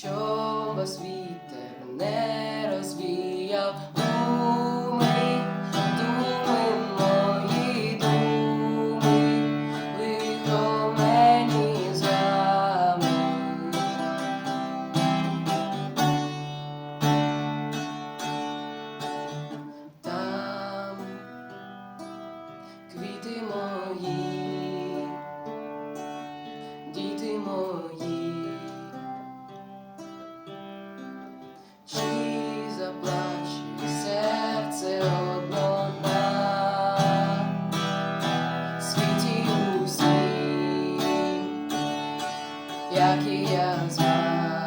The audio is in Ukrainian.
що вас не розвіяв. jak i.